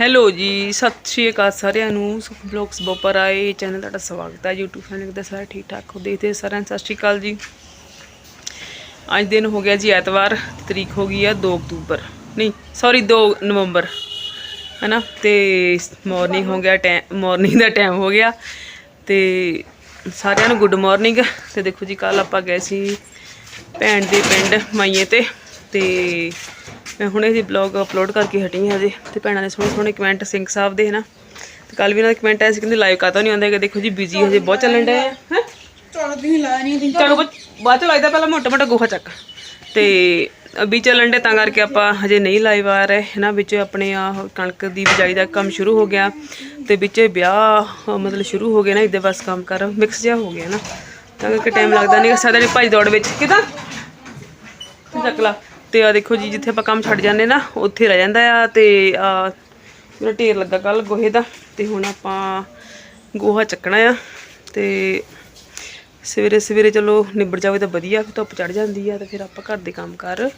Hello ਜੀ, ਸਤਿ ਸ਼੍ਰੀ ਅਕਾਲ ਸਾਰਿਆਂ ਨੂੰ। ਸੁਖ ਬਲੌਗਸ ਬੋਪਰ ਆਏ ਚੈਨਲ ਤੁਹਾਡਾ ਸਵਾਗਤ ਹੈ। YouTube ਚੈਨਲ ਦਾ ਸਾਰੇ ਠੀਕ ਠਾਕ ਹੋ, ਦੇਖਦੇ ਸਾਰਿਆਂ ਨੂੰ। ਸਤਿ ਸ਼੍ਰੀ ਅਕਾਲ ਜੀ। ਅੱਜ ਦਿਨ ਹੋ ਗਿਆ ਜੀ ਐਤਵਾਰ, ਤਰੀਕ ਹੋ ਗਈ ਆ 2 ਅਕਤੂਬਰ। ਨਹੀਂ ਸੌਰੀ 2 ਨਵੰਬਰ। ਹੈਨਾ? ਤੇ ਮਾਰਨਿੰਗ ਹੋ ਗਿਆ ਟਾਈਮ ਮਾਰਨਿੰਗ ਦਾ ਟਾਈਮ ਹੋ ਗਿਆ। ਤੇ ਸਾਰਿਆਂ ਨੂੰ ਗੁੱਡ ਮਾਰਨਿੰਗ ਤੇ ਦੇਖੋ ਜੀ ਕੱਲ ਆਪਾਂ ਗਏ ਸੀ ਭੈਣ ਦੇ ਪਿੰਡ, ਮਾਈਏ ਤੇ। ਤੇ ਮੈਂ ਹੁਣੇ ਜੀ ਬਲੌਗ ਅਪਲੋਡ ਕਰਕੇ ਹਟੀ ਹਾਂ ਹਜੇ ਤੇ ਭੈਣਾਂ ਨੇ ਸੋਹਣੇ ਸੋਹਣੇ ਕਮੈਂਟ ਸਿੰਘ ਸਾਹਿਬ ਦੇ ਹਨਾ। ਤੇ ਕੱਲ ਵੀ ਇਹਨਾਂ ਦੇ ਕਮੈਂਟ ਆਏ ਸੀ ਕਹਿੰਦੇ ਲਾਈਵ ਕਾਤਾ ਨਹੀਂ ਆਉਂਦਾ ਹੈਗਾ ਦੇਖੋ ਜੀ ਬਿਜ਼ੀ ਹਜੇ ਬਹੁਤ ਚੱਲਣ ਡਿਆ ਹੈ ਹੈਂ? ਚਲੋ ਤੁਸੀਂ ਲਾਇਆ ਨਹੀਂ ਚਲੋ ਬਾਅਦ- ਚ ਲੱਗਦਾ ਪਹਿਲਾਂ ਮੋਟਾ ਮੋਟਾ ਗੋਹਾ ਚੱਕ। ਤੇ ਅਭੀ ਚੱਲਣ ਦੇ ਤਾਂ ਕਰਕੇ ਆਪਾਂ ਹਜੇ ਨਹੀਂ ਲਾਈਵ ਆ ਰਹੇ ਹਨਾ ਵਿੱਚ ਆਪਣੇ ਆ ਕਣਕ ਦੀ ਬਿਜਾਈ ਦਾ ਕੰਮ ਸ਼ੁਰੂ ਹੋ ਗਿਆ ਤੇ ਵਿੱਚ ਵਿਆਹ ਮਤਲਬ ਸ਼ੁਰੂ ਹੋ ਗਿਆ ਨਾ ਇਹਦੇ ਬਸ ਕੰਮ ਕਰ ਮਿਕਸ ਜਿਹਾ ਹੋ ਗਿਆ ਨਾ। ਤਾਂ ਕਰਕੇ ਟਾਈਮ ਲੱਗਦਾ ਨਹੀਂ ਸਾਡਾ ਨਹੀਂ ਭੱਜ ਦੌੜ ਵਿੱਚ। ਕਿਦਾਂ? ਚੱਕ ਲਾ। ਤੇ ਆ ਦੇਖੋ ਜੀ ਜਿੱਥੇ ਆਪਾਂ ਕੰਮ ਛੱਡ ਜਾਂਦੇ ਨਾ ਉੱਥੇ ਰਹਿ ਜਾਂਦਾ ਆ ਤੇ ਆ ਮੇਰਾ ਢੇਰ ਲੱਗਾ ਕੱਲ ਗੋਹੇ ਦਾ ਤੇ ਹੁਣ ਆਪਾਂ ਗੋਹਾ ਚੱਕਣਾ ਆ ਤੇ ਸਵੇਰੇ ਸਵੇਰੇ ਚਲੋ ਨਿਬੜ ਜਾਵੇ ਤਾਂ ਵਧੀਆ ਫਿਰ ਧੁੱਪ ਚੜ ਜਾਂਦੀ ਆ ਤੇ ਫਿਰ ਆਪਾਂ ਘਰ ਦੇ ਕੰਮ ਕਰ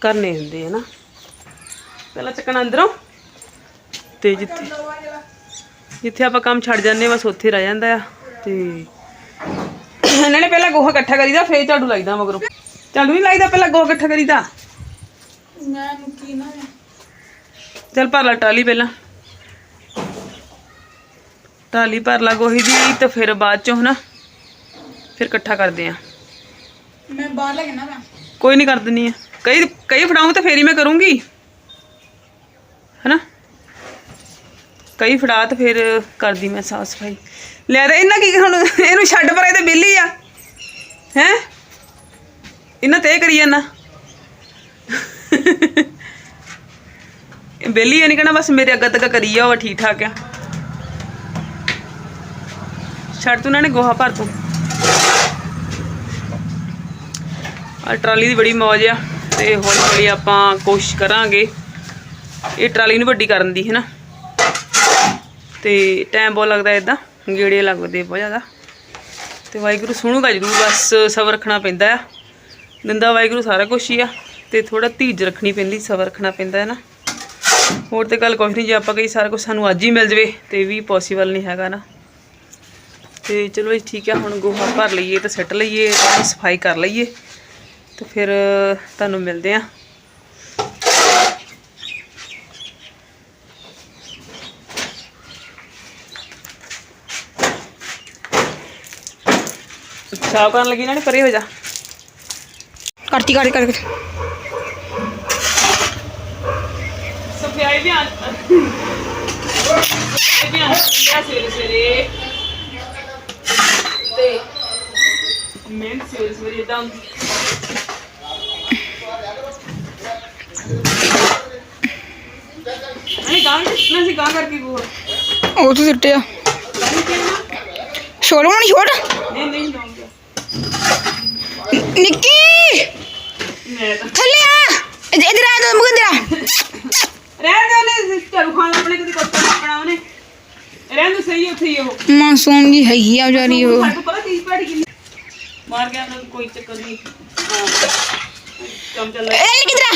ਕਰਨੇ ਹੁੰਦੇ ਆ ਨਾ। ਪਹਿਲਾਂ ਚੱਕਣਾ ਅੰਦਰੋਂ ਤੇ ਜਿੱਥੇ ਜਿੱਥੇ ਆਪਾਂ ਕੰਮ ਛੱਡ ਜਾਂਦੇ ਹਾਂ, ਬਸ ਉੱਥੇ ਰਹਿ ਜਾਂਦਾ ਆ ਤੇ ਇਹਨਾਂ ਨੇ ਪਹਿਲਾਂ ਗੋਹਾ ਇਕੱਠਾ ਕਰੀਦਾ ਫੇਰ ਝਾੜੂ ਲਾਈਦਾ ਮਗਰੋਂ। ਝਾੜੂ ਨਹੀਂ ਲਾਈਦਾ ਪਹਿਲਾਂ ਗੋਹਾ ਇਕੱਠਾ ਕਰੀਦਾ। ਮੈਂ ਕੀ ਨਾ ਚੱਲ ਭਰ ਲਾ ਟਾਲੀ ਪਹਿਲਾਂ। ਟਾਲੀ ਭਰ ਲਾ ਗੋਹੀ ਦੀ ਤੇ ਫਿਰ ਬਾਅਦ ਚੋਂ ਹਨਾ ਫਿਰ ਇਕੱਠਾ ਕਰਦੇ ਆ। ਮੈਂ ਬਾਹਰ ਲੈ ਨਾ ਮੈਂ ਕੋਈ ਨਹੀਂ ਕਰ ਦਿੰਨੀ ਆ। ਕਈ ਕਈ ਫੜਾਉਂ ਤਾਂ ਫੇਰ ਹੀ ਮੈਂ ਕਰੂੰਗੀ। ਹਨਾ? ਕਈ ਫੜਾ ਤੇ ਫਿਰ ਕਰਦੀ ਮੈਂ ਸਾਫ਼ ਸਫ਼ਾਈ। ਲੈ ਤੇ ਇਹਨਾਂ ਕੀ ਹੁਣ ਇਹਨੂੰ ਛੱਡ ਪਰੇ ਤੇ ਬਿੱਲੀ ਆ। ਹੈ? ਇਹਨਾਂ ਤੇ ਇਹ ਕਰੀ ਜਾਂਦਾ। ਬੇਲੀ ਨਹੀਂ ਕਹਣਾ ਬਸ ਮੇਰੇ ਅੱਗਾ ਤੱਕ ਕਰੀ ਜਾਓ ਠੀਕ ਠਾਕ ਆ। ਛੱਡ ਤੂੰ ਇਹਨਾਂ ਨੇ ਗੋਹਾ ਭਰ ਤੂੰ। ਆ ਟਰਾਲੀ ਦੀ ਬੜੀ ਮੌਜ ਆ, ਤੇ ਹੌਲੀ ਹੌਲੀ ਆਪਾਂ ਕੋਸ਼ਿਸ਼ ਕਰਾਂਗੇ। ਇਹ ਟਰਾਲੀ ਨੂੰ ਵੱਡੀ ਕਰਨ ਦੀ ਹੈ ਨਾ ਤੇ ਟਾਈਮ ਬਹੁਤ ਲੱਗਦਾ ਇਦਾਂ ਗੇੜੇ ਲੱਗਦੇ ਬਹੁਤ ਜ਼ਿਆਦਾ। ਤੇ ਵਾਹਿਗੁਰੂ ਸੁਣੂਗਾ ਜਰੂਰ, ਬਸ ਸਬਰ ਰੱਖਣਾ ਪੈਂਦਾ ਆ। ਨਿੰਦਾ ਵਾਹਿਗੁਰੂ ਸਾਰਾ ਕੁਝ ਹੀ ਆ ਤੇ ਥੋੜਾ ਧੀਜ ਰੱਖਣੀ ਪੈਂਦੀ, ਸਬਰ ਰੱਖਣਾ ਪੈਂਦਾ ਹੈ ਨਾ। ਹੋਰ ਤੇ ਗੱਲ ਕੁਛ ਨਹੀਂ ਜੇ ਆਪਾਂ ਕਹੀ ਸਾਰਾ ਕੁਝ ਸਾਨੂੰ ਅੱਜ ਹੀ ਮਿਲ ਜਵੇ, ਤੇ ਵੀ ਪੋਸੀਬਲ ਨਹੀਂ ਹੈਗਾ ਨਾ। ਤੇ ਚਲੋ ਜੀ, ਠੀਕ ਆ, ਹੁਣ ਗੋਹਾ ਭਰ ਲਈਏ ਤੇ ਸੱਟ ਲਈਏ, ਤੇ ਸਫ਼ਾਈ ਕਰ ਲਈਏ, ਤੇ ਫਿਰ ਤੁਹਾਨੂੰ ਮਿਲਦੇ ਆ ਸਾਫ਼ ਕਰਨ ਲੱਗੀ ਨਾ ਨੀ, ਪਰੇ ਹੋ ਜਾ। ਕਰਤੀ ਕਰ ਕਰ। ਸਫ਼ਾਈ ਵੀ ਆਂ ਸਫ਼ਾਈ ਵੀ ਆਂ ਸਵੇਰੇ ਸਵੇਰੇ। ਤੇ ਮੈਂ ਸਵੇਰੇ ਸਵੇਰੇ ਇਦਾਂ ਨਹੀਂ ਗਾਂ ਨਾ ਸੀ ਗਾਂ ਕਰਕੇ ਕੋ ਉਹ ਤੋਂ ਸਿੱਟਿਆ। ਛੋੜ ਮਣੀ ਛੋੜ। ਨਹੀਂ ਨਹੀਂ ਲਾਉਂਗਾ ਨਿੱਕੀ! ਮੈਂ ਤਾਂ ਥੱਲੇ ਆ! ਇਧਰ ਇਧਰ ਆ ਤੂੰ ਮੁਕੰਦਰਾ ਰਹਿਣ ਦੇ ਉਹਨੇ ਝਾੜੂ ਖਾਣ ਆਪਣੇ ਕਦੀ ਕੁੱਤਾ ਆਪਣਾ ਉਹਨੇ। ਰਹਿਣ ਦੇ ਸਹੀ ਉੱਥੇ ਹੀ ਉਹ। ਮਾਸੂਮ ਜੀ ਹੈਗੀ ਆ ਵਿਚਾਰੀ ਉਹ। ਸਾਡੇ ਪਤਾ ਕੀ ਪੜੀ ਕਿੰਨੀ? ਮਾਰ ਗਿਆ ਉਹਨਾਂ ਕੋਈ ਚੱਕਰ ਨਹੀਂ। ਹਾਂ ਕੰਮ ਚੱਲ। ਇਹ ਨਿੱਕੀ ਤਰਾ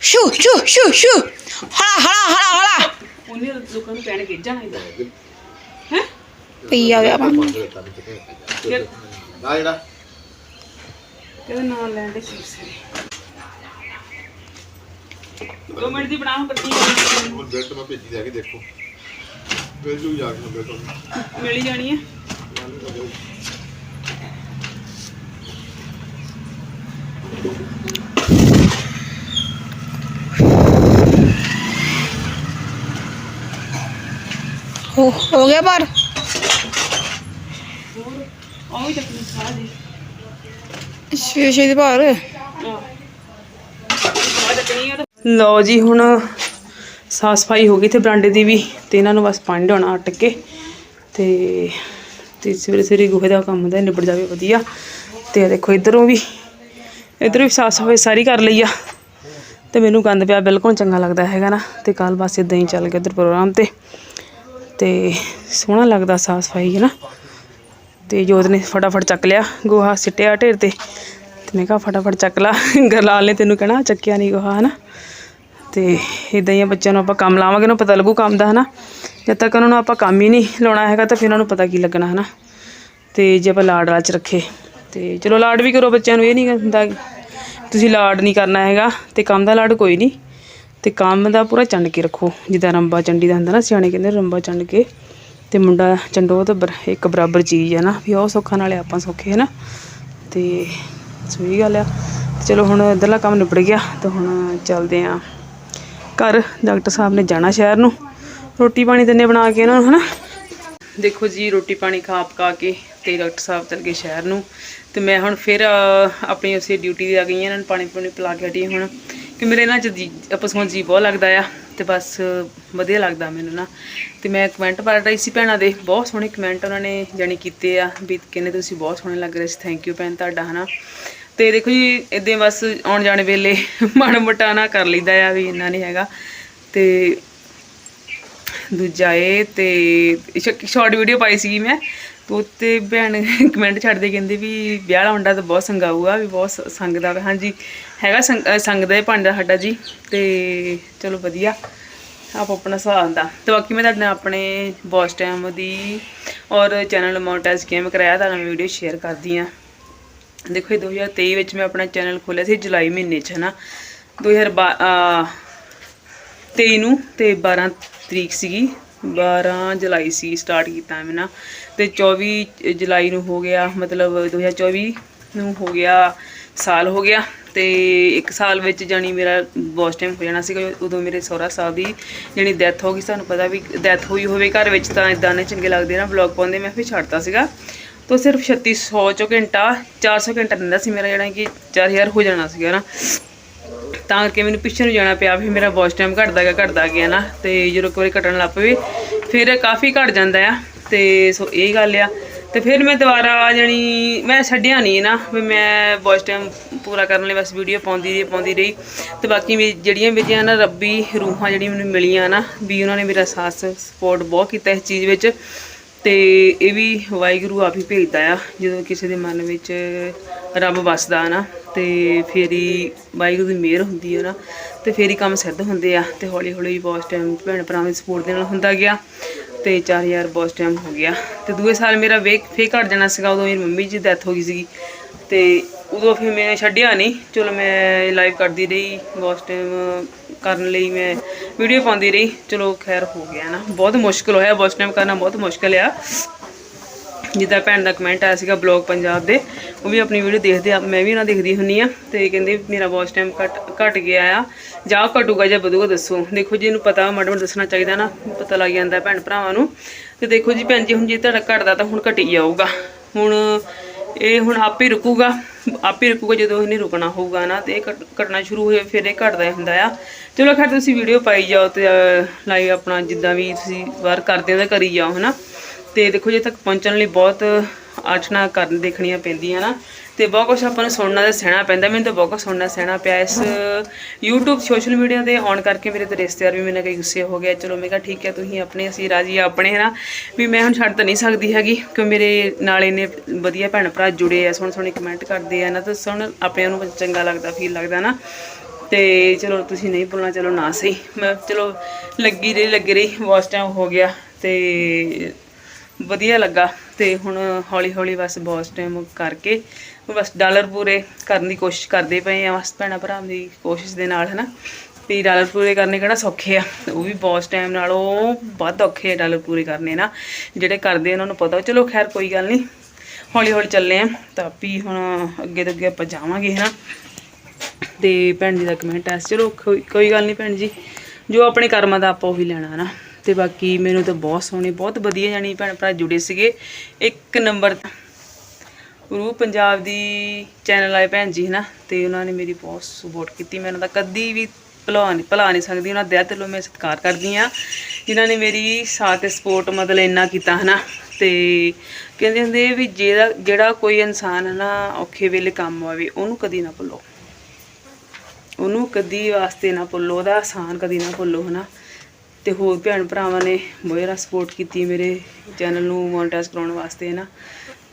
ਸ਼ੂ ਸ਼ੂ ਸ਼ੂ ਸ਼ੂ ਹਲਾ ਹਲਾ ਹਲਾ ਹਲਾ। ਉਹਨੇ ਲੋਕਾਂ ਨੂੰ ਪੈਣ ਗਿੱਜ ਜਾਣਾ ਇਹਦਾ। ਹੈ? ਪਈ ਆ ਗਿਆ ਨਾ ਜਿਹੜਾ। ਕਿਹਦਾ ਨਾਮ ਲੈਣ ਦੇ ਸੀ ਦੋ ਮਿੰਟ ਦੀ ਬਣਾਉਂ ਕੱਟੀ ਉਹ ਬੈਲਟ ਮੈਂ ਭੇਜੀ ਜਾ ਕੇ ਦੇਖੋ। ਮਿਲ ਜੂ ਜਾ ਕੇ ਬੈਲਟ ਤੁਹਾਨੂੰ ਮਿਲ ਹੀ ਜਾਣੀ ਹੈ ਹੋ ਹੋ ਗਿਆ ਪਰ ਹੋਰ ਉਹ ਵੀ ਛੇ ਛੇ ਦੇ ਭਾਰ ਲਓ ਜੀ, ਹੁਣ ਸਾਫ਼ ਸਫ਼ਾਈ ਹੋ ਗਈ ਤੇ ਬਰਾਂਡੇ ਦੀ ਵੀ, ਤੇ ਇਹਨਾਂ ਨੂੰ ਬਸ ਪਾਣੀ ਡਾਉਣਾ ਅਟ ਕੇ, ਤੇ ਤੇ ਸਵੇਰੇ ਸਵੇਰੇ ਗੋਹੇ ਦਾ ਕੰਮ ਦਾ ਨਿਬੜ ਜਾਵੇ ਵਧੀਆ। ਤੇ ਦੇਖੋ, ਇਧਰੋਂ ਵੀ ਇਧਰੋਂ ਵੀ ਸਾਫ਼ ਸਫ਼ਾਈ ਸਾਰੀ ਕਰ ਲਈ ਆ। ਤੇ ਮੈਨੂੰ ਗੰਦ ਪਿਆ, ਬਿਲਕੁਲ ਚੰਗਾ ਲੱਗਦਾ ਹੈਗਾ ਨਾ। ਤੇ ਕੱਲ ਬਸ ਇਦਾਂ ਹੀ ਚੱਲ ਗਿਆ ਉਧਰ ਪ੍ਰੋਗਰਾਮ ਤੇ। ਤੇ ਸੋਹਣਾ ਲੱਗਦਾ ਸਾਫ਼ ਸਫ਼ਾਈ, ਹੈ ਨਾ? ਤੇ ਜੋਤ ਨੇ ਫਟਾਫਟ ਚੱਕ ਲਿਆ ਗੋਹਾ ਸਿੱਟਿਆ ਢੇਰ ਤੇ। ਤੇ ਮੈਂ ਕਿਹਾ ਫਟਾਫਟ ਚੱਕ ਲਾ। ਗਰਲਾਲ ਨੇ ਤੈਨੂੰ ਕਹਿਣਾ ਚੱਕਿਆ ਨਹੀਂ ਗੋਹਾ, ਹਨਾ? ਤੇ ਇਦਾਂ ਹੀ ਆ ਬੱਚਿਆਂ ਨੂੰ ਆਪਾਂ ਕੰਮ ਲਾਵਾਂਗੇ, ਉਹਨੂੰ ਪਤਾ ਲੱਗੂ ਕੰਮ ਦਾ, ਹਨਾ? ਜਦ ਤੱਕ ਉਹਨਾਂ ਨੂੰ ਆਪਾਂ ਕੰਮ ਹੀ ਨਹੀਂ ਲਾਉਣਾ ਹੈਗਾ, ਤਾਂ ਫਿਰ ਉਹਨਾਂ ਨੂੰ ਪਤਾ ਕੀ ਲੱਗਣਾ, ਹਨਾ? ਤੇ ਜੇ ਆਪਾਂ ਲਾਡ ਚ ਰੱਖੇ, ਤੇ ਚਲੋ ਲਾਡ ਵੀ ਕਰੋ ਬੱਚਿਆਂ ਨੂੰ, ਇਹ ਨਹੀਂ ਹੁੰਦਾ ਤੁਸੀਂ ਲਾਡ ਨਹੀਂ ਕਰਨਾ ਹੈਗਾ, ਤੇ ਕੰਮ ਦਾ ਲਾਡ ਕੋਈ ਨਹੀਂ ਤੇ ਕੰਮ ਦਾ ਪੂਰਾ ਚੰਡ ਕੇ ਰੱਖੋ, ਜਿੱਦਾਂ ਰੰਬਾ ਚੰਡੀ ਦਾ ਹੁੰਦਾ ਨਾ, ਸਿਆਣੇ ਕਹਿੰਦੇ ਰੰਬਾ ਚੰਡ ਕੇ। ਤੇ ਮੁੰਡਾ ਚੰਡੋ ਤਾਂ ਬਰ- ਇੱਕ ਬਰਾਬਰ ਚੀਜ਼ ਹੈ ਨਾ, ਵੀ ਉਹ ਸੌਖਾ ਨਾਲੇ ਆਪਾਂ ਸੌਖੇ ਹੈ ਨਾ ਤੇ ਸਹੀ ਗੱਲ ਆ। ਤੇ ਚਲੋ ਹੁਣ ਇੱਧਰਲਾ ਕੰਮ ਨਿਬੜ ਗਿਆ, ਤਾਂ ਹੁਣ ਚੱਲਦੇ ਆ ਘਰ। ਡਾਕਟਰ ਸਾਹਿਬ ਨੇ ਜਾਣਾ ਸ਼ਹਿਰ ਨੂੰ। ਰੋਟੀ ਪਾਣੀ ਦਿੰਨੇ ਬਣਾ ਕੇ ਇਹਨਾਂ ਨੂੰ, ਹਨਾ? ਦੇਖੋ ਜੀ, ਰੋਟੀ ਪਾਣੀ ਖਾ ਪਕਾ ਕੇ ਤੇ ਡਾਕਟਰ ਸਾਹਿਬ ਚਲ ਗਏ ਸ਼ਹਿਰ ਨੂੰ। ਤੇ ਮੈਂ ਹੁਣ ਫਿਰ ਆਪਣੀ ਉਸੇ ਡਿਊਟੀ ਤੇ ਆ ਗਈ ਹਾਂ ਇਹਨਾਂ ਨੂੰ ਪਾਣੀ ਪੂਣੀ ਪਿਲਾ ਕੇ ਹਟੀ ਹੁਣ। ਕਿ ਮੇਰੇ ਨਾਲ ਜੀ ਪਸੰਦ ਜੀ ਬਹੁਤ ਲੱਗਦਾ ਆ। ਤੇ ਬਸ ਵਧੀਆ ਲੱਗਦਾ ਮੈਨੂੰ ਨਾ। ਤੇ ਮੈਂ ਕਮੈਂਟ ਪੜ੍ਹ ਰਹੀ ਸੀ ਭੈਣਾਂ ਦੇ, ਬਹੁਤ ਸੋਹਣੇ ਕਮੈਂਟ ਉਹਨਾਂ ਨੇ ਜਾਣੀ ਕੀਤੇ ਆ ਵੀ ਕਹਿੰਦੇ ਤੁਸੀਂ ਬਹੁਤ ਸੋਹਣੇ ਲੱਗ ਰਹੇ ਸੀ ਥੈਂਕ ਯੂ ਭੈਣ ਤੁਹਾਡਾ, ਹਨਾ। ਤੇ ਦੇਖੋ ਜੀ, ਇਦਾਂ ਬਸ ਆਉਣ ਜਾਣ ਵੇਲੇ ਮਾੜਾ ਮੋਟਾ ਨਾ ਕਰ ਲਈਦਾ ਆ ਵੀ ਇੰਨਾ ਨਹੀਂ ਹੈਗਾ। ਤੇ ਦੂਜਾ ਇਹ ਤੇ ਸ਼ਾਰਟ ਵੀਡੀਓ ਪਾਈ ਸੀਗੀ ਮੈਂ, ਤੇ ਉੱਤੇ ਭੈਣ ਕਮੈਂਟ ਛੱਡਦੇ ਕਹਿੰਦੇ ਵੀ ਵਿਆਹ ਵਾਲਾ ਤਾਂ ਬਹੁਤ ਸੰਗਾਊਗਾ ਵੀ ਬਹੁਤ ਸ- ਸੰਗਦਾ ਵਾ, ਹਾਂਜੀ। ਹੈਗਾ ਸੰਗ- ਅਹ ਸੰਗਦਾ ਭਾਂਡਾ ਸਾਡਾ ਜੀ, ਤੇ ਚਲੋ ਵਧੀਆ। ਆਪ ਆਪਣਾ ਹਿਸਾਬ ਦਾ। ਤੇ ਬਾਕੀ ਮੈਂ ਤੁਹਾਡੇ ਨਾਲ ਆਪਣੇ ਬੌਸ ਟਾਈਮ ਦੀ ਔਰ ਚੈਨਲ ਮੋਨਟਾਈਜ਼ ਕਿਵੇਂ ਕਰਾਇਆ ਤੁਹਾਨੂੰ ਮੈਂ ਵੀਡੀਓ ਸ਼ੇਅਰ ਕਰਦੀ ਆ ਦੇਖੋ ਇਹ 2023 ਵਿੱਚ ਮੈਂ ਆਪਣਾ ਚੈਨਲ ਖੋਲ੍ਹਿਆ ਸੀ ਜੁਲਾਈ ਮਹੀਨੇ 'ਚ, ਹਨਾ। 2022 23 ਨੂੰ ਤੇ 12 ਤਰੀਕ ਸੀਗੀ। 12 ਜੁਲਾਈ ਸੀ ਸਟਾਰਟ ਕੀਤਾ ਮੈਂ ਨਾ। ਤੇ 24 ਜੁਲਾਈ ਨੂੰ ਹੋ ਗਿਆ, ਮਤਲਬ 2024 ਨੂੰ ਹੋ ਗਿਆ, ਸਾਲ ਹੋ ਗਿਆ। ਤੇ ਇੱਕ ਸਾਲ ਵਿੱਚ ਜਾਣੀ ਮੇਰਾ ਬੌਸ ਟਾਈਮ ਹੋ ਜਾਣਾ ਸੀਗਾ, ਉਦੋਂ ਮੇਰੇ ਸਹੁਰਾ ਸਾਹਿਬ ਦੀ ਜਾਣੀ ਡੈਥ ਹੋ ਗਈ ਸਾਨੂੰ ਪਤਾ ਵੀ ਡੈਥ ਹੋਈ ਹੋਵੇ ਘਰ ਵਿੱਚ ਤਾਂ ਇਦਾਂ ਨੇ ਚੰਗੇ ਲੱਗਦੇ ਨਾ ਵਲੌਗ ਪਾਉਂਦੇ, ਮੈਂ ਫਿਰ ਛੱਡਤਾ ਸੀਗਾ। ਤਾਂ ਸਿਰਫ 3600 ਚੋਂ ਘੰਟਾ 400 ਘੰਟਾ ਦਿੰਦਾ ਸੀ ਮੇਰਾ ਜਿਹੜਾ ਕਿ 4000 ਹੋ ਜਾਣਾ ਸੀਗਾ ਨਾ। ਤਾਂ ਕਰਕੇ ਮੈਨੂੰ ਪਿੱਛੇ ਨੂੰ ਜਾਣਾ ਪਿਆ ਵੀ ਮੇਰਾ ਵਾਚ ਟਾਈਮ ਘਟਦਾ ਗਿਆ ਘਟਦਾ ਗਿਆ ਨਾ, ਤੇ ਜਦੋਂ ਇੱਕ ਵਾਰੀ ਘਟਣ ਲੱਗ ਪਵੇ ਫਿਰ ਕਾਫੀ ਘਟ ਜਾਂਦਾ ਆ। ਤੇ ਸੋ ਇਹ ਗੱਲ ਆ। ਤੇ ਫਿਰ ਮੈਂ ਦੁਬਾਰਾ ਜਾਣੀ ਮੈਂ ਛੱਡਿਆ ਨਹੀਂ ਨਾ, ਵੀ ਮੈਂ ਬਹੁਤ ਟਾਈਮ ਪੂਰਾ ਕਰਨ ਲਈ ਬਸ ਵੀਡੀਓ ਪਾਉਂਦੀ ਰਹੀ ਪਾਉਂਦੀ ਰਹੀ। ਤੇ ਬਾਕੀ ਮੇਰੀ ਜਿਹੜੀਆਂ ਮੇਰੀਆਂ ਨਾ ਰੱਬੀ ਰੂਹਾਂ ਜਿਹੜੀਆਂ ਮੈਨੂੰ ਮਿਲੀਆਂ ਨਾ, ਵੀ ਉਹਨਾਂ ਨੇ ਮੇਰਾ ਸਾਥ ਸਪੋਰਟ ਬਹੁਤ ਕੀਤਾ ਇਸ ਚੀਜ਼ ਵਿੱਚ। ਤੇ ਇਹ ਵੀ ਵਾਹਿਗੁਰੂ ਆਪ ਹੀ ਭੇਜਦਾ ਆ, ਜਦੋਂ ਕਿਸੇ ਦੇ ਮਨ ਵਿੱਚ ਰੱਬ ਵਸਦਾ ਨਾ, ਤੇ ਫਿਰ ਹੀ ਵਾਹਿਗੁਰੂ ਦੀ ਮਿਹਰ ਹੁੰਦੀ ਹੈ ਨਾ। ਤੇ ਫਿਰ ਹੀ ਕੰਮ ਸਿੱਧ ਹੁੰਦੇ ਆ, ਤੇ ਹੌਲੀ ਹੌਲੀ ਬਹੁਤ ਟਾਈਮ ਭੈਣ ਭਰਾਵਾਂ ਦੀ ਸਪੋਰਟ ਦੇ ਨਾਲ ਹੁੰਦਾ ਗਿਆ। ਤੇ 4000 ਬਹੁਤ ਟਾਈਮ ਹੋ ਗਿਆ। ਤੇ ਦੂਏ ਸਾਲ ਮੇਰਾ ਵੇਖ, ਫੇਰ ਘਟ ਜਾਣਾ ਸੀਗਾ, ਉਦੋਂ ਮੇਰੀ ਮੰਮੀ ਜੀ ਡੈਥ ਹੋ ਗਈ ਸੀਗੀ। ਤੇ ਉਦੋਂ ਫਿਰ ਮੈਂ ਛੱਡਿਆ ਨਹੀਂ ਚਲੋ ਮੈਂ ਲਾਈਵ ਕਰਦੀ ਰਹੀ ਬਹੁਤ ਟਾਈਮ ਕਰਨ ਲਈ ਮੈਂ ਵੀਡੀਓ ਪਾਉਂਦੀ ਰਹੀ। ਚਲੋ ਖੈਰ ਹੋ ਗਿਆ ਨਾ। ਬਹੁਤ ਮੁਸ਼ਕਲ ਹੋਇਆ ਬੌਸ ਟਾਈਮ ਕਰਨਾ, ਬਹੁਤ ਮੁਸ਼ਕਲ ਆ। ਜਿੱਦਾਂ ਭੈਣ ਦਾ ਕਮੈਂਟ ਆਇਆ ਸੀਗਾ ਬਲੌਗ ਪੰਜਾਬ ਦੇ, ਉਹ ਵੀ ਆਪਣੀ ਵੀਡੀਓ ਦੇਖਦੇ ਆ। ਮੈਂ ਵੀ ਉਹਨਾਂ ਦੇਖਦੀ ਹੁੰਨੀ ਆ। ਤੇ ਕਹਿੰਦੇ ਮੇਰਾ ਵਾਚ ਟਾਈਮ ਘਟ ਘਟ ਗਿਆ ਆ। ਜਾਂ ਘਟੂਗਾ ਜਾਂ ਵਧੂਗਾ ਦੱਸੋ। ਦੇਖੋ ਜੀ, ਇਹਨੂੰ ਪਤਾ ਮਾੜਾ ਦੱਸਣਾ ਚਾਹੀਦਾ ਨਾ, ਪਤਾ ਲੱਗ ਜਾਂਦਾ ਭੈਣ ਭਰਾਵਾਂ ਨੂੰ। ਤੇ ਦੇਖੋ ਜੀ ਭੈਣ ਜੀ, ਹੁਣ ਜੇ ਤੁਹਾਡਾ ਘਟਦਾ ਤਾਂ ਹੁਣ ਘਟੀ ਜਾਊਗਾ। ਹੁਣ ਇਹ ਹੁਣ ਆਪੇ ਰੁਕੂਗਾ ਆਪੇ ਰੁਕੂਗਾ ਜਦੋਂ ਇਹਨੇ ਰੁਕਣਾ ਹੋਊਗਾ ਨਾ, ਤੇ ਇਹ ਘਟ- ਘਟਣਾ ਸ਼ੁਰੂ ਹੋਏ ਫਿਰ ਇਹ ਘਟਦਾ ਹੁੰਦਾ ਆ। ਚਲੋ ਖੈਰ, ਤੁਸੀਂ ਵੀਡੀਓ ਪਾਈ ਜਾਓ ਤੇ ਲਾਈ ਆਪਣਾ ਜਿੱਦਾਂ ਵੀ ਤੁਸੀਂ ਵਰਕ ਕਰਦੇ ਹੋ ਤਾਂ ਕਰੀ ਜਾਓ, ਹਨਾ। ਤੇ ਦੇਖੋ ਜੇ ਤੱਕ ਪਹੁੰਚਣ ਲਈ ਬਹੁਤ ਆਚਨਾ ਕਰਨ ਦੇਖਣੀਆਂ ਪੈਂਦੀਆਂ ਨਾ ਤੇ ਬਹੁਤ ਕੁਝ ਆਪਾਂ ਨੂੰ ਸੁਣਨਾ ਤੇ ਸਹਿਣਾ ਪੈਂਦਾ। ਮੈਨੂੰ ਤਾਂ ਬਹੁਤ ਕੁਝ ਸੁਣਨਾ ਸਹਿਣਾ ਪਿਆ ਇਸ YouTube ਸੋਸ਼ਲ ਮੀਡੀਆ ਤੇ। ਆਨ ਕਰਕੇ ਮੇਰੇ ਤੇ ਰਿਸ਼ਤੇਦਾਰ ਵੀ ਮੇਰੇ ਨਾਲ ਕਈ ਗੁੱਸੇ ਹੋ ਗਏ। ਚਲੋ ਮੈਂ ਕਿਹਾ ਠੀਕ ਹੈ, ਤੁਸੀਂ ਆਪਣੇ, ਅਸੀਂ ਰਾਜੀ ਆ ਆਪਣੇ ਹੈ ਨਾ ਵੀ ਮੈਂ ਹੁਣ ਛੱਡ ਤਾਂ ਨਹੀਂ ਸਕਦੀ ਹੈਗੀ ਕਿ ਮੇਰੇ ਨਾਲ ਇੰਨੇ ਵਧੀਆ ਭੈਣ ਭਰਾ ਜੁੜੇ ਆ। ਸੋਹਣੇ ਸੋਹਣੇ ਕਮੈਂਟ ਕਰਦੇ ਆ, ਨਾ ਤਾਂ ਸੁਣ ਆਪਣੇ ਨੂੰ ਚੰਗਾ ਲੱਗਦਾ ਫੀਲ ਲੱਗਦਾ ਨਾ ਤੇ ਚਲੋ ਤੁਸੀਂ ਨਹੀਂ ਬੋਲਣਾ ਚਲੋ ਨਾ ਸਹੀ। ਮੈਂ ਚਲੋ ਲੱਗੀ ਰਹੀ ਲੱਗੀ ਰਹੀ ਵਾਚ ਟਾਈਮ ਹੋ ਗਿਆ ਤੇ ਵਧੀਆ ਲੱਗਾ। ਤੇ ਹੁਣ ਹੌਲੀ ਹੌਲੀ ਬਸ ਬਹੁਤ ਟਾਈਮ ਕਰਕੇ ਬਸ ਡਾਲਰ ਪੂਰੇ ਕਰਨ ਦੀ ਕੋਸ਼ਿਸ਼ ਕਰਦੇ ਪਏ ਆ ਬਸ ਭੈਣਾਂ ਭਰਾਵਾਂ ਦੀ ਕੋਸ਼ਿਸ਼ ਦੇ ਨਾਲ, ਹਨਾ? ਵੀ ਡਾਲਰ ਪੂਰੇ ਕਰਨੇ ਕਿਹੜਾ ਸੌਖੇ ਆ? ਉਹ ਵੀ ਬਹੁਤ ਟਾਈਮ ਨਾਲ ਉਹ ਵੱਧ ਔਖੇ ਆ ਡਾਲਰ ਪੂਰੇ ਕਰਨੇ ਨਾ ਜਿਹੜੇ ਕਰਦੇ ਉਹਨਾਂ ਨੂੰ ਪਤਾ, ਚਲੋ ਖੈਰ, ਕੋਈ ਗੱਲ ਨਹੀਂ। ਹੌਲੀ ਹੌਲੀ ਚੱਲੇ ਆ। ਤਾਂ ਵੀ ਹੁਣ ਅੱਗੇ ਤੋਂ ਅੱਗੇ ਆਪਾਂ ਜਾਵਾਂਗੇ, ਹਨਾ? ਤੇ ਭੈਣ ਜੀ ਦਾ ਕਮੈਂਟ ਆ। ਚਲੋ, ਕੋਈ ਕੋਈ ਗੱਲ ਨਹੀਂ ਭੈਣ ਜੀ। ਜੋ ਆਪਣੇ ਕਰਮਾਂ ਦਾ ਆਪਾਂ ਉਹੀ ਲੈਣਾ ਨਾ ਤੇ ਬਾਕੀ ਮੈਨੂੰ ਤਾਂ ਬਹੁਤ ਸੋਹਣੇ, ਬਹੁਤ ਵਧੀਆ ਜਾਨੀ ਭੈਣ ਭਰਾ ਜੁੜੇ ਸੀਗੇ। ਇੱਕ ਨੰਬਰ ਰੂ ਪੰਜਾਬ ਦੀ ਚੈਨਲ ਆਏ ਭੈਣ ਜੀ, ਹਨਾ? ਤੇ ਉਹਨਾਂ ਨੇ ਮੇਰੀ ਬਹੁਤ ਸਪੋਰਟ ਕੀਤੀ। ਮੈਂ ਉਹਨਾਂ ਦਾ ਕਦੀ ਵੀ ਭੁਲਾ ਨਹੀਂ ਭੁਲਾ ਨਹੀਂ ਸਕਦੀ। ਉਹਨਾਂ ਦੇ ਦਿਲੋਂ ਮੈਂ ਸਤਿਕਾਰ ਕਰਦੀ ਆ ਜਿਨ੍ਹਾਂ ਨੇ ਮੇਰੀ ਸਾਥ ਤੇ ਸਪੋਰਟ ਮਤਲਬ ਇੰਨਾ ਕੀਤਾ, ਹਨਾ? ਤੇ ਕਹਿੰਦੇ ਹੁੰਦੇ ਵੀ ਜਿਹੜਾ ਜਿਹੜਾ ਕੋਈ ਇਨਸਾਨ, ਹਨਾ, ਔਖੇ ਵੇਲੇ ਕੰਮ ਆਵੇ, ਉਹਨੂੰ ਕਦੀ ਨਾ ਭੁੱਲੋ। ਉਹਨੂੰ ਕਦੀ ਵਾਸਤੇ ਨਾ ਭੁੱਲੋ। ਉਹਦਾ ਆਸਾਨ ਕਦੀ ਨਾ ਭੁੱਲੋ, ਹਨਾ? ਤੇ ਹੋਰ ਭੈਣ ਭਰਾਵਾਂ ਨੇ ਬਹੁਤ ਸਪੋਰਟ ਕੀਤੀ ਮੇਰੇ ਚੈਨਲ ਨੂੰ ਮੋਨਟਾਈਜ਼ ਕਰਾਉਣ ਵਾਸਤੇ ਨਾ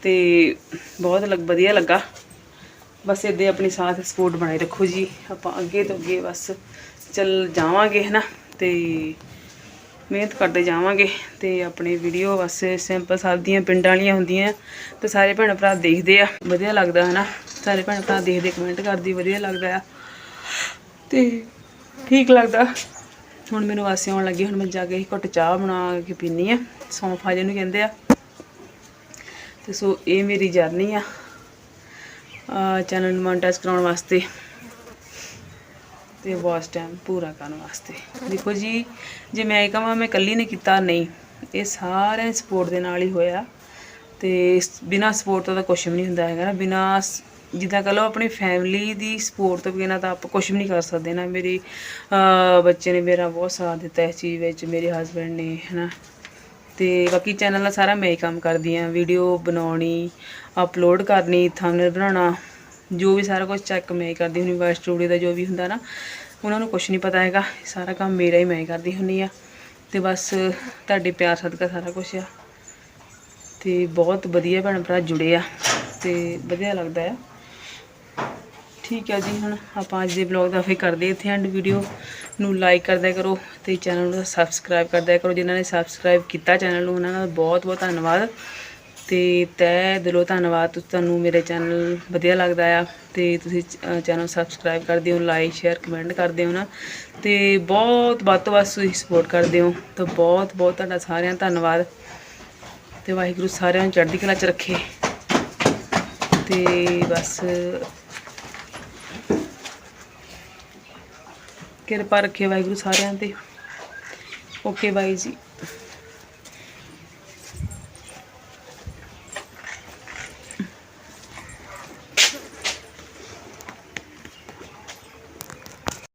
ਤੇ ਬਹੁਤ ਲੱਗ, ਵਧੀਆ ਲੱਗਾ। ਬਸ ਇਦਾਂ ਆਪਣੀ ਸਾਥ ਸਪੋਰਟ ਬਣਾਈ ਰੱਖੋ ਜੀ। ਆਪਾਂ ਅੱਗੇ ਤੋਂ ਅੱਗੇ ਬਸ ਚੱਲ ਜਾਵਾਂਗੇ, ਹਨਾ? ਤੇ ਮਿਹਨਤ ਕਰਦੇ ਜਾਵਾਂਗੇ। ਤੇ ਆਪਣੇ ਵੀਡੀਓ ਬਸ ਸਿੰਪਲ ਸਾਦੀਆਂ ਪਿੰਡਾਂ ਵਾਲੀਆਂ ਹੁੰਦੀਆਂ। ਤੇ ਸਾਰੇ ਭੈਣ ਭਰਾ ਦੇਖਦੇ ਆ। ਵਧੀਆ ਲੱਗਦਾ, ਹਨਾ? ਸਾਰੇ ਭੈਣ ਭਰਾ ਦੇਖਦੇ ਕਮੈਂਟ ਕਰਦੀ, ਵਧੀਆ ਲੱਗਦਾ ਆ। ਤੇ ਠੀਕ ਲੱਗਦਾ। ਹੁਣ ਮੈਨੂੰ ਵਾਸੇ ਆਉਣ ਲੱਗੀ, ਹੁਣ ਮੈਂ ਜਾ ਕੇ ਘੁੱਟ ਚਾਹ ਬਣਾ ਕੇ ਪੀਨੀ ਆ। ਸੌਂਫਾ ਜਿਹਨੂੰ ਕਹਿੰਦੇ ਆ। ਤੇ ਸੋ ਇਹ ਮੇਰੀ ਜਰਨੀ ਆ ਚੈਨਲ ਨੂੰ ਮੋਨਟਾਈਜ਼ ਕਰਾਉਣ ਵਾਸਤੇ ਤੇ ਵਾਚ ਟਾਈਮ ਪੂਰਾ ਕਰਨ ਵਾਸਤੇ। ਦੇਖੋ ਜੀ, ਜੇ ਮੈਂ ਇਹ ਕਹਾਂ, ਮੈਂ ਇਕੱਲੀ ਨੇ ਕੀਤਾ, ਨਹੀਂ। ਇਹ ਸਾਰਿਆਂ ਸਪੋਰਟ ਦੇ ਨਾਲ ਹੀ ਹੋਇਆ ਤੇ ਬਿਨਾ ਸਪੋਰਟ ਤੋਂ ਤਾਂ ਕੁਝ ਵੀ ਨਹੀਂ ਹੁੰਦਾ ਹੈਗਾ ਨਾ। ਬਿਨਾ ਜਿੱਦਾਂ ਕਹ ਲਓ ਆਪਣੀ ਫੈਮਿਲੀ ਦੀ ਸਪੋਰਟ ਤੋਂ ਬਿਨਾਂ ਤਾਂ ਆਪਾਂ ਕੁਝ ਵੀ ਨਹੀਂ ਕਰ ਸਕਦੇ ਨਾ। ਮੇਰੀ ਬੱਚੇ ਨੇ ਮੇਰਾ ਬਹੁਤ ਸਾਥ ਦਿੱਤਾ ਇਸ ਚੀਜ਼ ਵਿੱਚ, ਮੇਰੇ ਹਸਬੰਡ ਨੇ, ਹਨਾ। ਤੇ ਬਾਕੀ ਚੈਨਲ ਦਾ ਸਾਰਾ ਮੈਂ ਹੀ ਕੰਮ ਕਰਦੀ ਆ ਵੀਡੀਓ ਬਣਾਉਣੀ ਅਪਲੋਡ ਕਰਨੀ ਥੰਬਨੇਲ ਬਣਾਉਣਾ, ਜੋ ਵੀ ਸਾਰਾ ਕੁਝ ਚੈੱਕ ਮੈਂ ਹੀ ਕਰਦੀ ਹੁੰਦੀ ਵਾਇਸ ਸਟੂਡੀਓ ਦਾ ਜੋ ਵੀ ਹੁੰਦਾ ਨਾ, ਉਹਨਾਂ ਨੂੰ ਕੁਝ ਨਹੀਂ ਪਤਾ ਹੈਗਾ, ਸਾਰਾ ਕੰਮ ਮੇਰਾ ਹੀ ਮੈਂ ਕਰਦੀ ਹੁੰਦੀ ਆ ਤੇ ਬਸ ਤੁਹਾਡੇ ਪਿਆਰ ਸਦਕਾ ਸਾਰਾ ਕੁਝ ਆ ਤੇ ਬਹੁਤ ਵਧੀਆ ਭੈਣ ਭਰਾ ਜੁੜੇ ਆ ਤੇ ਵਧੀਆ ਲੱਗਦਾ ਆ। ਠੀਕ ਹੈ ਜੀ, ਹੁਣ ਆਪਾਂ ਅੱਜ ਦੇ ਵਲੌਗ ਦਾ ਫੇਰ ਕਰਦੇ ਇੱਥੇ ਐਂਡ ਵੀਡੀਓ ਨੂੰ ਲਾਈਕ ਕਰਦਿਆ ਕਰੋ ਤੇ ਚੈਨਲ ਨੂੰ ਸਬਸਕ੍ਰਾਈਬ ਕਰਦਿਆ ਕਰੋ। ਜਿਨ੍ਹਾਂ ਨੇ ਸਬਸਕ੍ਰਾਈਬ ਕੀਤਾ ਚੈਨਲ ਨੂੰ, ਉਹਨਾਂ ਦਾ ਬਹੁਤ ਬਹੁਤ ਧੰਨਵਾਦ। ਤੇ ਤਹਿ ਦਿਲੋਂ ਧੰਨਵਾਦ। ਤੁਹਾਨੂੰ ਮੇਰੇ ਚੈਨਲ ਵਧੀਆ ਲੱਗਦਾ ਆ ਤੇ ਤੁਸੀਂ ਚੈਨਲ ਸਬਸਕ੍ਰਾਈਬ ਕਰਦੇ ਹੋ ਲਾਈਕ ਸ਼ੇਅਰ ਕਮੈਂਟ ਕਰਦੇ ਹੋ ਨਾ। ਤੇ ਬਹੁਤ ਵੱਧ ਤੋਂ ਵੱਧ ਤੁਸੀਂ ਸਪੋਰਟ ਕਰਦੇ ਹੋ ਤਾਂ ਬਹੁਤ ਬਹੁਤ ਤੁਹਾਡਾ ਸਾਰਿਆਂ ਦਾ ਧੰਨਵਾਦ। ਤੇ ਵਾਹਿਗੁਰੂ ਸਾਰਿਆਂ ਨੂੰ ਚੜ੍ਹਦੀ ਕਲਾ ਚ ਰੱਖੇ। ਤੇ ਬਸ ਕਿਰਪਾ ਰੱਖੇ ਵਾਹਿਗੁਰੂ ਸਾਰਿਆਂ ਤੇ। ਓਕੇ ਬਾਈ ਜੀ।